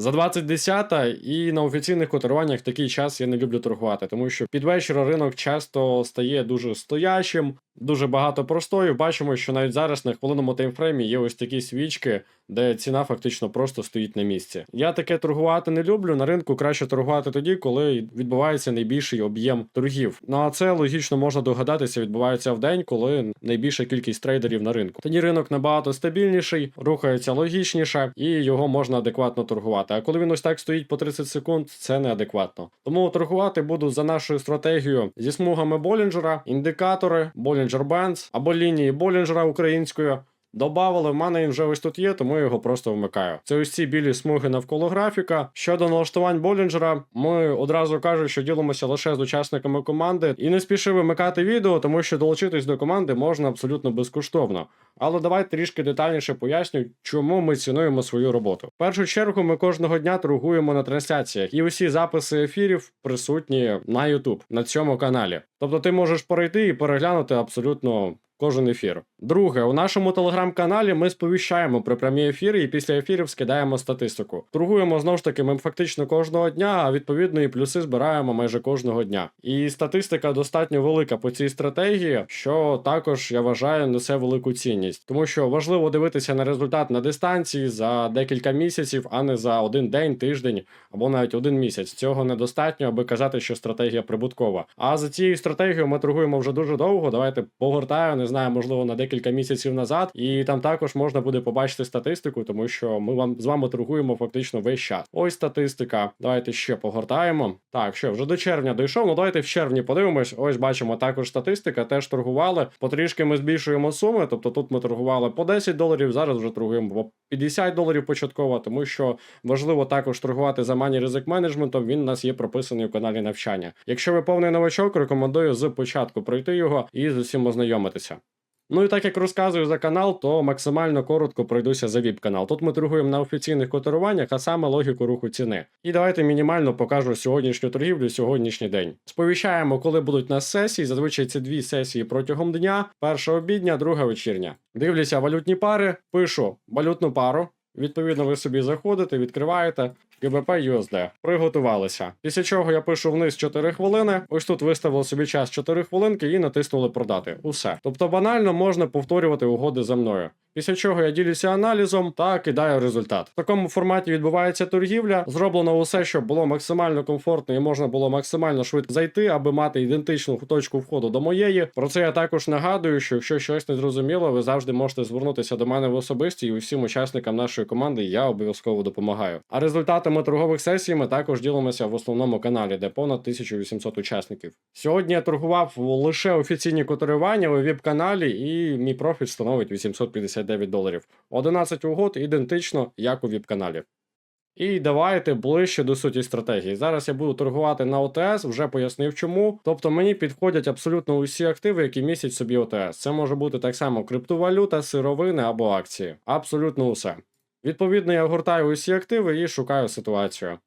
За 20.10 і на офіційних котируваннях такий час я не люблю торгувати, тому що під вечір ринок часто стає дуже стоячим, дуже багато простою. Бачимо, що навіть зараз на хвилинному таймфреймі є ось такі свічки, де ціна фактично просто стоїть на місці. Я таке торгувати не люблю. На ринку краще торгувати тоді, коли відбувається найбільший об'єм торгів. Ну а це логічно можна догадатися, відбувається в день, коли найбільша кількість трейдерів на ринку. Тоді ринок набагато стабільніший, рухається логічніше, і його можна адекватно торгувати. А коли він ось так стоїть по 30 секунд, це неадекватно. Тому торгувати буду за нашою стратегією зі смугами Болінджера, індикатори, Bollinger Bands або лінії Болінджера українською. Добавили, в мене він вже ось тут є, тому я його просто вмикаю. Це ось ці білі смуги навколо графіка. Щодо налаштувань Болінджера, ми одразу кажуть, що ділимося лише з учасниками команди. І не спіши вимикати відео, тому що долучитись до команди можна абсолютно безкоштовно. Але давайте трішки детальніше поясню, чому ми цінуємо свою роботу. В першу чергу ми кожного дня торгуємо на трансляціях, і усі записи ефірів присутні на YouTube, на цьому каналі. Тобто ти можеш перейти і переглянути абсолютно кожен ефір. Друге, у нашому телеграм-каналі ми сповіщаємо про прямі ефіри і після ефірів скидаємо статистику. Торгуємо знову ж таки ми фактично кожного дня, а відповідно і плюси збираємо майже кожного дня. І статистика достатньо велика по цій стратегії, що також я вважаю несе велику цінність, тому що важливо дивитися на результат на дистанції за декілька місяців, а не за один день, тиждень або навіть один місяць. Цього недостатньо, аби казати, що стратегія прибуткова. А за цією стратегією ми торгуємо вже дуже довго. Давайте погортаю, не знаю, можливо, на декілька місяців назад, і там також можна буде побачити статистику, тому що ми вам з вами торгуємо фактично весь час. Ось статистика. Давайте ще погортаємо. Так, що вже до червня дійшов. Ну давайте в червні подивимось. Ось бачимо також статистика. Теж торгували. Потрішки ми збільшуємо суми. Тобто тут ми торгували по 10 доларів. Зараз вже торгуємо 50 доларів початково, тому що важливо також торгувати за мані ризик менеджментом. Він у нас є прописаний у каналі навчання. Якщо ви повний новачок, рекомендую з початку пройти його і з усім ознайомитися. Ну і так як розказую за канал, то максимально коротко пройдуся за віп-канал. Тут ми торгуємо на офіційних котируваннях, а саме логіку руху ціни. І давайте мінімально покажу сьогоднішню торгівлю, сьогоднішній день. Сповіщаємо, коли будуть нас сесії. Зазвичай це дві сесії протягом дня: перша обідня, друга вечірня. Дивлюся валютні пари, пишу валютну пару. Відповідно, ви собі заходите, відкриваєте. ГБП USD. Приготувалися. Після чого я пишу вниз 4 хвилини. Ось тут виставили собі час 4 хвилинки і натиснули продати. Усе. Тобто банально можна повторювати угоди за мною. Після чого я ділюся аналізом та кидаю результат. В такому форматі відбувається торгівля. Зроблено усе, щоб було максимально комфортно і можна було максимально швидко зайти, аби мати ідентичну точку входу до моєї. Про це я також нагадую, що якщо щось не зрозуміло, ви завжди можете звернутися до мене в особисті, і усім учасникам нашої команди я обов'язково допомагаю. А результатами торгових сесій ми також ділимося в основному каналі, де понад 1800 учасників. Сьогодні я торгував лише офіційні котирування у віп-каналі, і мій профіт становить 859 доларів. 11 угод ідентично, як у віп-каналі. І давайте ближче до суті стратегії. Зараз я буду торгувати на ОТС, вже пояснив чому. Тобто мені підходять абсолютно усі активи, які містять собі ОТС. Це може бути так само криптовалюта, сировини або акції. Абсолютно усе. Відповідно, я гортаю усі активи і шукаю ситуацію.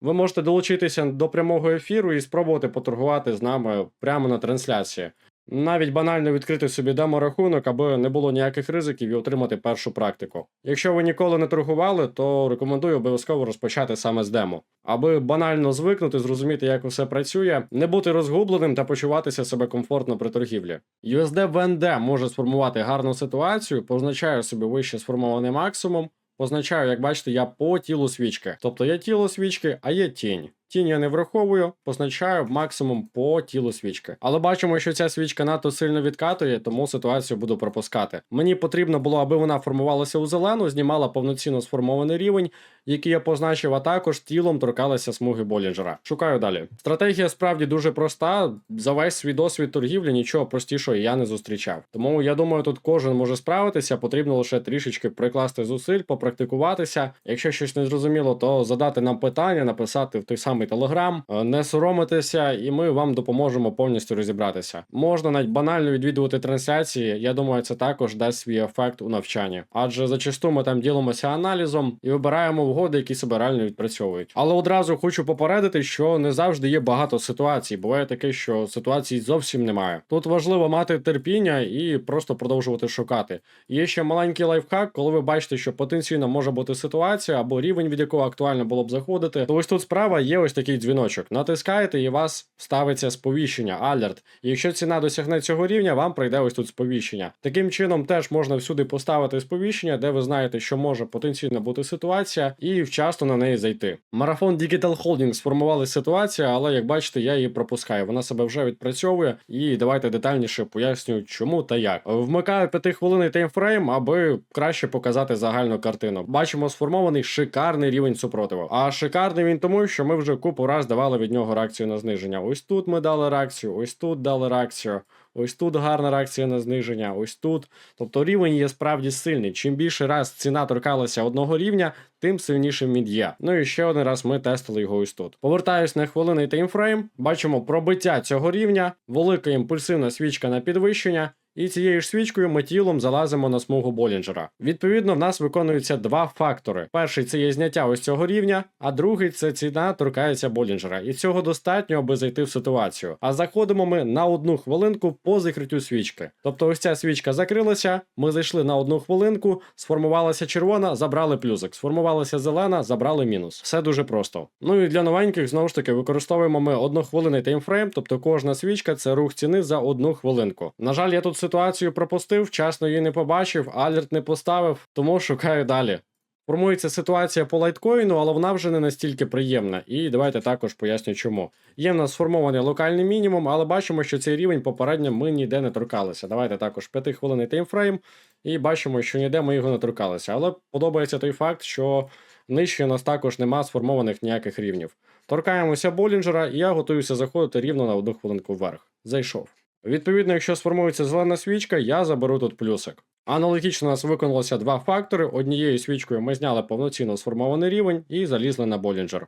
Ви можете долучитися до прямого ефіру і спробувати поторгувати з нами прямо на трансляції. Навіть банально відкрити собі демо-рахунок, аби не було ніяких ризиків і отримати першу практику. Якщо ви ніколи не торгували, то рекомендую обов'язково розпочати саме з демо, аби банально звикнути, зрозуміти, як усе працює, не бути розгубленим та почуватися себе комфортно при торгівлі. USD VND може сформувати гарну ситуацію, позначаю собі вище сформований максимум. Позначаю, як бачите, я по тілу свічки. Тобто є тіло свічки, а є тінь. Тінь я не враховую, позначаю максимум по тілу свічки. Але бачимо, що ця свічка надто сильно відкатує, тому ситуацію буду пропускати. Мені потрібно було, аби вона формувалася у зелену, знімала повноцінно сформований рівень, який я позначив, а також тілом торкалася смуги Болінджера. Шукаю далі. Стратегія справді дуже проста. За весь свій досвід торгівлі нічого простішого я не зустрічав. Тому я думаю, тут кожен може справитися. Потрібно лише трішечки прикласти зусиль, попрактикуватися. Якщо щось не зрозуміло, то задати нам питання, написати в той самий самий Телеграм. Не соромитеся, і ми вам допоможемо повністю розібратися. Можна навіть банально відвідувати трансляції. Я думаю, це також дасть свій ефект у навчанні. Адже зачасту ми там ділимося аналізом і вибираємо угоди, які себе реально відпрацьовують. Але одразу хочу попередити, що не завжди є багато ситуацій. Буває таке, що ситуацій зовсім немає. Тут важливо мати терпіння і просто продовжувати шукати. Є ще маленький лайфхак, коли ви бачите, що потенційно може бути ситуація або рівень, від якого актуально було б заходити. То ось тут справа є ось такий дзвіночок. Натискаєте і у вас ставиться сповіщення, алерт. І якщо ціна досягне цього рівня, вам прийде ось тут сповіщення. Таким чином теж можна всюди поставити сповіщення, де ви знаєте, що може потенційно бути ситуація, і вчасно на неї зайти. Марафон Digital Holding сформували ситуація, але як бачите, я її пропускаю. Вона себе вже відпрацьовує. І давайте детальніше поясню, чому та як. Вмикаю 5-хвилинний таймфрейм, аби краще показати загальну картину. Бачимо сформований шикарний рівень супротиву. А шикарний він тому, що ми купу раз давали від нього реакцію на зниження. Ось тут ми дали реакцію, ось тут дали реакцію. Ось тут гарна реакція на зниження, ось тут. Тобто рівень є справді сильний. Чим більше раз ціна торкалася одного рівня, тим сильнішим він є. Ну і ще один раз ми тестили його ось тут. Повертаюсь на хвилинний таймфрейм. Бачимо пробиття цього рівня, велика імпульсивна свічка на підвищення. І цією ж свічкою ми тілом залазимо на смугу Болінджера. Відповідно, в нас виконуються два фактори: перший це є зняття ось цього рівня, а другий це ціна торкається Болінджера. І цього достатньо, аби зайти в ситуацію. А заходимо ми на одну хвилинку по закриттю свічки. Тобто, ось ця свічка закрилася. Ми зайшли на одну хвилинку, сформувалася червона, забрали плюсик. Сформувалася зелена, забрали мінус. Все дуже просто. Ну і для новеньких знову ж таки використовуємо ми однохвилинний таймфрейм, тобто кожна свічка це рух ціни за одну хвилинку. На жаль, я тут ситуацію пропустив, вчасно її не побачив, алерт не поставив, тому шукаю далі. Формується ситуація по лайткоїну, але вона вже не настільки приємна. І давайте також поясню, чому. Є в нас сформований локальний мінімум, але бачимо, що цей рівень попередньо ми ніде не торкалися. Давайте також 5 хвилинний таймфрейм, і бачимо, що ніде ми його не торкалися. Але подобається той факт, що нижче у нас також нема сформованих ніяких рівнів. Торкаємося Болінджера, і я готуюся заходити рівно на одну хвилинку вверх. Зайшов. Відповідно, якщо сформується зелена свічка, я заберу тут плюсик. Аналогічно у нас виконалося два фактори. Однією свічкою ми зняли повноцінно сформований рівень і залізли на Болінджер.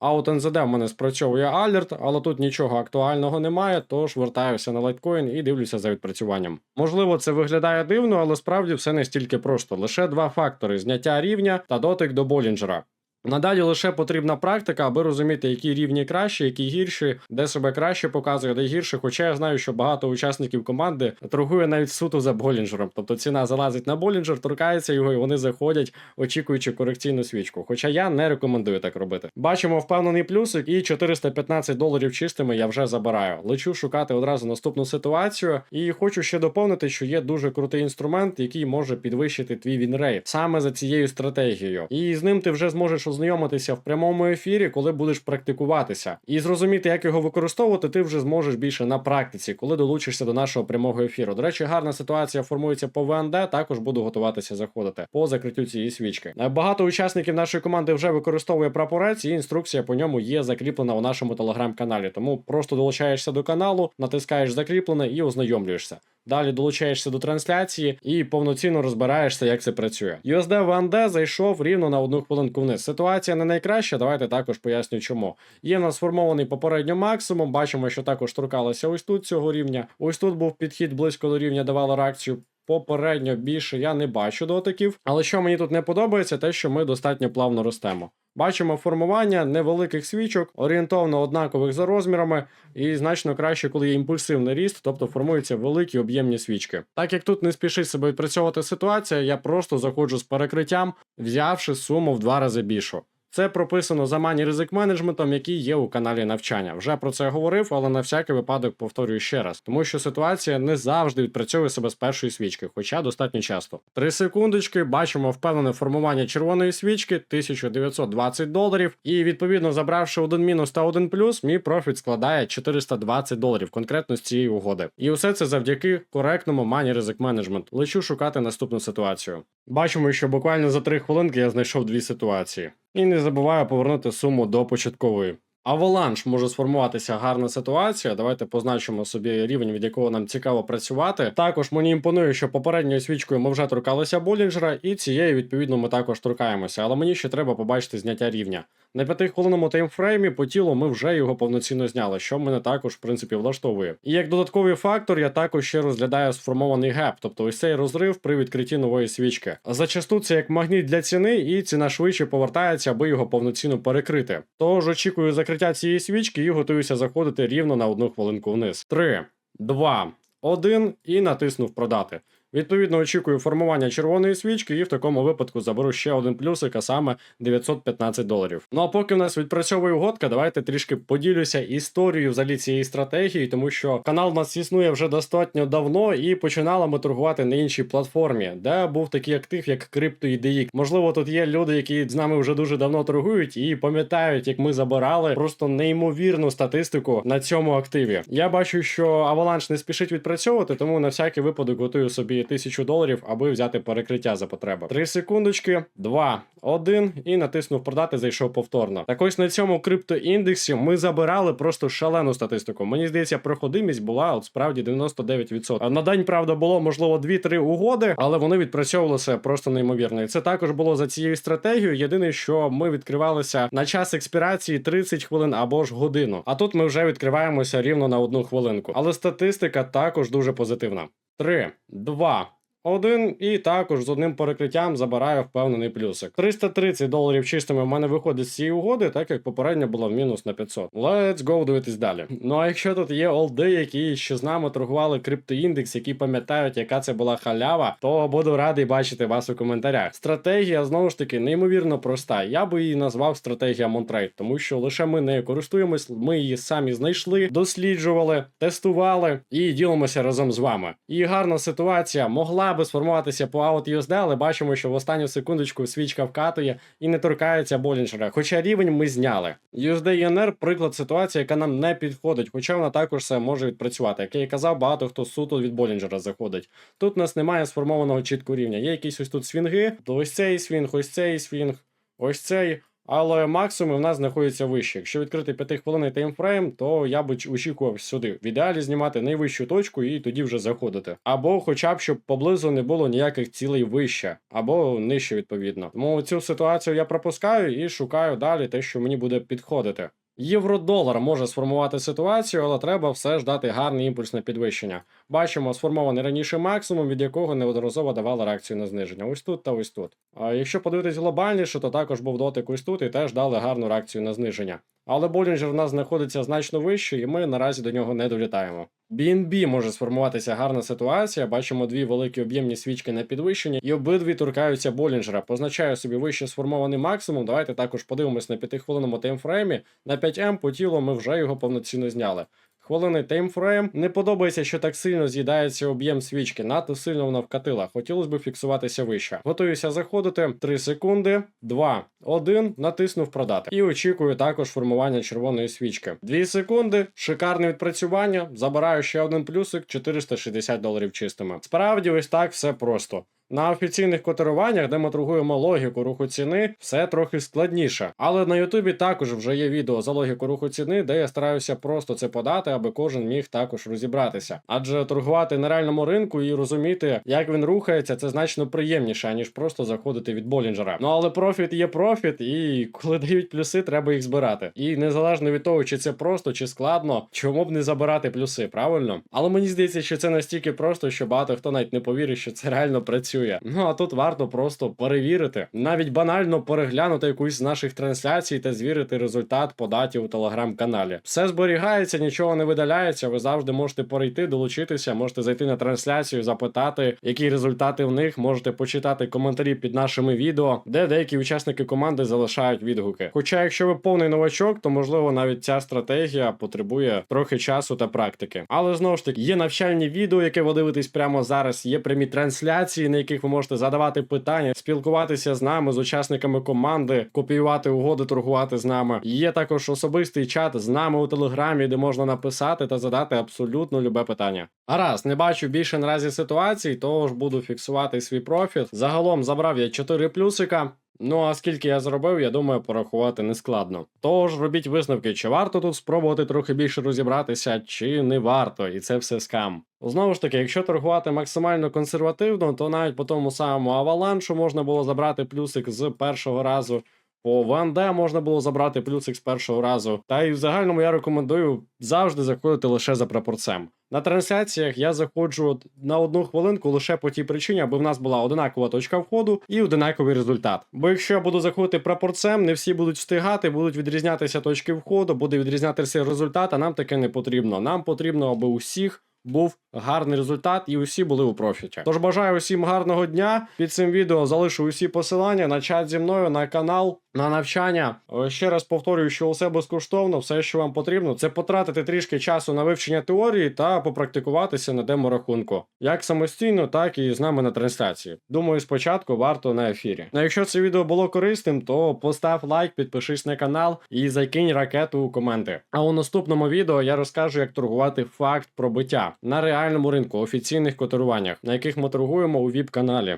А от НЗД в мене спрацьовує алерт, але тут нічого актуального немає, тож вертаюся на лайткоін і дивлюся за відпрацюванням. Можливо, це виглядає дивно, але справді все не стільки просто. Лише два фактори: зняття рівня та дотик до Болінджера. Надалі лише потрібна практика, аби розуміти, які рівні кращі, які гірші, де себе краще показує, де гірше. Хоча я знаю, що багато учасників команди торгує навіть суто за Болінджером. Тобто ціна залазить на Болінджер, торкається його, і вони заходять, очікуючи корекційну свічку. Хоча я не рекомендую так робити. Бачимо впевнений плюсик, і 415 доларів чистими я вже забираю. Лечу шукати одразу наступну ситуацію. І хочу ще доповнити, що є дуже крутий інструмент, який може підвищити твій вінрейт саме за цією стратегією. І з ним ти вже зможеш ознайомитися в прямому ефірі, коли будеш практикуватися, і зрозуміти, як його використовувати, ти вже зможеш більше на практиці, коли долучишся до нашого прямого ефіру. До речі, гарна ситуація формується по ВНД. Також буду готуватися заходити по закриттю цієї свічки. Е, Багато учасників нашої команди вже використовує прапорець, і інструкція по ньому є закріплена у нашому телеграм-каналі. Тому просто долучаєшся до каналу, натискаєш закріплене і ознайомлюєшся. Далі долучаєшся до трансляції і повноцінно розбираєшся, як це працює. USD ВНД зайшов рівно на одну хвилинку вниз. Ситуація не найкраща. Давайте також поясню, чому. Є в нас сформований попередньо максимум. Бачимо, що також торкалося ось тут цього рівня. Ось тут був підхід близько до рівня, давала реакцію. Попередньо більше я не бачу дотиків, але що мені тут не подобається, те, що ми достатньо плавно ростемо. Бачимо формування невеликих свічок, орієнтовно однакових за розмірами, і значно краще, коли є імпульсивний ріст, тобто формуються великі об'ємні свічки. Так як тут не спішить себе відпрацьовувати ситуація, я просто заходжу з перекриттям, взявши суму в два рази більшу. Це прописано за мані ризик менеджментом, який є у каналі навчання. Вже про це говорив, але на всякий випадок повторюю ще раз, тому що ситуація не завжди відпрацьовує себе з першої свічки, хоча достатньо часто. Три секундочки, бачимо впевнене формування червоної свічки 1920 доларів. І відповідно забравши один мінус та один плюс, мій профіт складає 420 доларів конкретно з цієї угоди. І усе це завдяки коректному мані ризик менеджмент. Лечу шукати наступну ситуацію. Бачимо, що буквально за три хвилинки я знайшов дві ситуації. І не забуваю повернути суму до початкової. Аваланш може сформуватися гарна ситуація. Давайте позначимо собі рівень, від якого нам цікаво працювати. Також мені імпонує, що попередньою свічкою ми вже торкалися Болінджера, і цією відповідно ми також торкаємося. Але мені ще треба побачити зняття рівня. На п'ятихвилинному таймфреймі по тілу ми вже його повноцінно зняли, що мене також в принципі влаштовує. І як додатковий фактор, я також ще розглядаю сформований геп, тобто ось цей розрив при відкритті нової свічки. Зачасту це як магніт для ціни, і ціна швидше повертається, аби його повноцінно перекрити. Тож очікую закриття цієї свічки і готуюся заходити рівно на одну хвилинку вниз. 3, 2, 1 і натиснув продати. Відповідно, очікую формування червоної свічки, і в такому випадку заберу ще один плюсик, а саме 915 доларів. Ну а поки в нас відпрацьовує угодка, давайте трішки поділюся історією взагалі цієї стратегії, тому що канал у нас існує вже достатньо давно і починали ми торгувати на іншій платформі, де був такий актив, як CryptoIDX. Можливо, тут є люди, які з нами вже дуже давно торгують і пам'ятають, як ми забирали просто неймовірну статистику на цьому активі. Я бачу, що Avalanche не спішить відпрацьовувати, тому на всякий випадок готую собі тисячу доларів, аби взяти перекриття за потреби. Три секундочки, два, один, і натиснув продати, зайшов повторно. Так ось на цьому криптоіндексі ми забирали просто шалену статистику. Мені здається, проходимість була от справді 99%. На день, правда, було можливо 2-3 угоди, але вони відпрацьовувалися просто неймовірно. І це також було за цією стратегією. Єдине, що ми відкривалися на час експірації 30 хвилин або ж годину. А тут ми вже відкриваємося рівно на одну хвилинку. Але статистика також дуже позитивна. 3, 2, один і також з одним перекриттям забираю впевнений плюсик. 330 доларів чистими в мене виходить з цієї угоди, так як попередня була в мінус на 500. Let's go дивитись далі. Ну а якщо тут є олди, які ще з нами торгували криптоіндекс, які пам'ятають, яка це була халява, то буду радий бачити вас у коментарях. Стратегія знову ж таки неймовірно проста. Я би її назвав стратегія Монтрейд, тому що лише ми нею користуємось, ми її самі знайшли, досліджували, тестували і ділимося разом з вами. І гарна ситуація могла би сформуватися по AutUSD, але бачимо, що в останню секундочку свічка вкатує і не торкається Болінджера. Хоча рівень ми зняли. USD INR – приклад ситуації, яка нам не підходить, хоча вона також все може відпрацювати. Як я і казав, багато хто суто від Болінджера заходить. Тут у нас немає сформованого чіткого рівня. Є якісь ось тут свінги, то ось цей свінг, ось цей свінг, ось цей. Але максимум в нас знаходиться вище. Якщо відкрити 5 хвилинний таймфрейм, то я б очікував сюди. В ідеалі знімати найвищу точку і тоді вже заходити. Або хоча б щоб поблизу не було ніяких цілей вище, або нижче відповідно. Тому цю ситуацію я пропускаю і шукаю далі те, що мені буде підходити. Євро-долар може сформувати ситуацію, але треба все ж дати гарний імпульс на підвищення. Бачимо сформований раніше максимум, від якого неодноразово давала реакцію на зниження. Ось тут та ось тут. А якщо подивитись глобальніше, то також був дотик ось тут і теж дали гарну реакцію на зниження. Але Болінджер в нас знаходиться значно вище, і ми наразі до нього не долітаємо. BNB може сформуватися гарна ситуація. Бачимо дві великі об'ємні свічки на підвищенні, і обидві торкаються Болінджера. Позначаю собі вище сформований максимум. Давайте також подивимось на 5-хвилинному таймфреймі. На 5М по тілу ми вже його повноцінно зняли. Хвилини таймфрейм. Не подобається, що так сильно з'їдається об'єм свічки. Надто сильно вона вкатила. Хотілося б фіксуватися вище. Готуюся заходити. 3 секунди, 2, 1, натиснув продати. І очікую також формування червоної свічки. 2 секунди, шикарне відпрацювання. Забираю ще один плюсик, 460 доларів чистими. Справді, ось так все просто. На офіційних котируваннях, де ми торгуємо логіку руху ціни, все трохи складніше. Але на Ютубі також вже є відео за логіку руху ціни, де я стараюся просто це подати, аби кожен міг також розібратися. Адже торгувати на реальному ринку і розуміти, як він рухається, це значно приємніше, ніж просто заходити від Болінджера. Ну але профіт є профіт, і коли дають плюси, треба їх збирати. І незалежно від того, чи це просто, чи складно, чому б не забирати плюси, правильно? Але мені здається, що це настільки просто, що багато хто навіть не повірить, що це реально працює. Ну а тут варто просто перевірити, навіть банально переглянути якусь з наших трансляцій та звірити результат по даті у телеграм-каналі. Все зберігається, нічого не видаляється. Ви завжди можете перейти, долучитися, можете зайти на трансляцію, запитати, які результати в них. Можете почитати коментарі під нашими відео, де деякі учасники команди залишають відгуки. Хоча, якщо ви повний новачок, то можливо навіть ця стратегія потребує трохи часу та практики. Але знову ж таки, є навчальні відео, яке ви дивитесь прямо зараз. Є прямі трансляції, на яких ви можете задавати питання, спілкуватися з нами, з учасниками команди, копіювати угоди, торгувати з нами. Є також особистий чат з нами у телеграмі, де можна написати та задати абсолютно любе питання. Гаразд, не бачу більше наразі ситуацій, тож буду фіксувати свій профіт. Загалом забрав я 4 плюсика. Ну а скільки я зробив, я думаю, порахувати не складно. Тож робіть висновки, чи варто тут спробувати трохи більше розібратися, чи не варто, і це все скам. Знову ж таки, якщо торгувати максимально консервативно, то навіть по тому самому аваланшу можна було забрати плюсик з першого разу. По ВНД можна було забрати плюсик з першого разу. Та й в загальному я рекомендую завжди заходити лише за прапорцем. На трансляціях я заходжу на одну хвилинку лише по тій причині, аби в нас була одинакова точка входу і одинаковий результат. Бо якщо я буду заходити прапорцем, не всі будуть встигати, будуть відрізнятися точки входу, буде відрізнятися результат, а нам таке не потрібно. Нам потрібно, аби усіх був гарний результат і усі були у профіті. Тож бажаю усім гарного дня. Під цим відео залишу усі посилання на чат зі мною, на канал, на навчання. Е, Ще раз повторюю, що усе безкоштовно, все, що вам потрібно, це потратити трішки часу на вивчення теорії та попрактикуватися на деморахунку. Як самостійно, так і з нами на трансляції. Думаю, спочатку варто на ефірі. Ну, якщо це відео було корисним, то постав лайк, підпишись на канал і закинь ракету у коменти. А у наступному відео я розкажу, як торгувати факт пробиття на реальному ринку, офіційних котируваннях, на яких ми торгуємо у ВІП каналі.